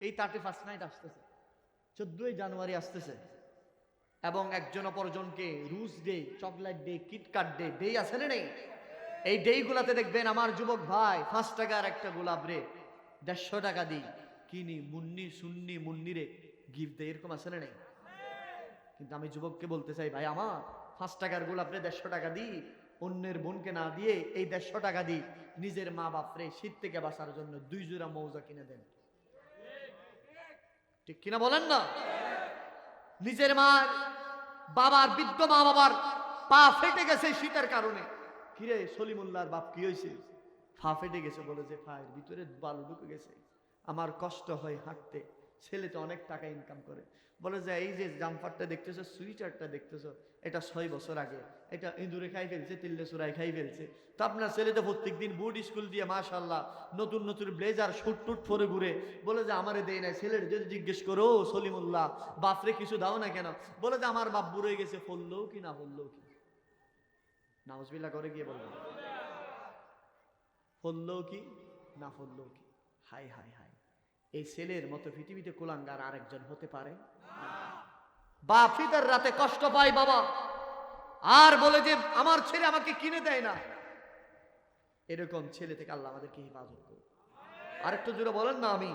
এই thirty first night আসতেছে। চোদ্দই জানুয়ারি আসতেছে। এবং একজন অপরজনকে rose day, chocolate day KitKat day day আছে না নেই? এই ডেগুলাতে দেখবেন আমার যুবক ভাই পাঁচ টাকার একটা গোলাপ রে, দেড়শো টাকা দিই, কিনি, মুন্নি, সুন্নি মুন্নি রে গিফট দেয়, এরকম আছে না নেই? কিন্তু আমি যুবককে বলতে চাই, ভাই, আমার পাঁচ টাকার গোলাপ রে দেড়শো টাকা দিই, অন্যের বোনকে না দিয়ে এই দেড়শো টাকা দিই, নিজের মা বাপরে শীত থেকে বাঁচার জন্য দুই জোড়া মৌজা কিনে দেন। ঠিক কিনা বলেন না? নিজের মার, বাবার, বৃদ্ধ মা বাবার পা ফেটে গেছে শীতের কারণে। কিরে সলিমুল্লাহর বাপ, কি হয়েছে? ফা ফেটে গেছে বলে যে পায়ের ভিতরে বালু ঢুকে গেছে। আমার কষ্ট হয় হাঁটতে। ছেলে তো অনেক টাকা ইনকাম করে। বলে যে, এই যে জাম্পারটা দেখতেছো সুইটারটা দেখতেছো, এটা ছয় বছর আগে। এটা ইঁদুরে খাই ফেলছে, তিল্লে সুরাই খাই ফেলছে। তো আপনার ছেলে তো প্রত্যেক দিন বুট স্কুল দিয়ে মাশাল্লাহ নতুন নতুন ব্লেজার শুট টুট পরে ঘুরে। বলে যে, আমারে দেয় নাই ছেলের, যদি জিজ্ঞেস করো সলিমুল্লাহ, বাপরে কিছু দাও না কেন? বলে যে, আমার বাপ বুড়ে গেছে, ফললেও কি না ফললেও কি? নাউজবিল্লা করে গিয়ে বলব ফললেও কি না ফললেও কি? হাই হাই হাই এই ছেলের মতো পৃথিবীতে কুলাঙ্গার আরেকজন হতে পারে? বাপ ফিতার রাতে কষ্ট পায় বাবা। আর বলে যে আমার ছেলে আমাকে কিনে দেয় না। এরকম ছেলে থেকে আল্লাহ আমাদেরকে হেফাজত করুন আরেকটু জোরে বলেন না আমি।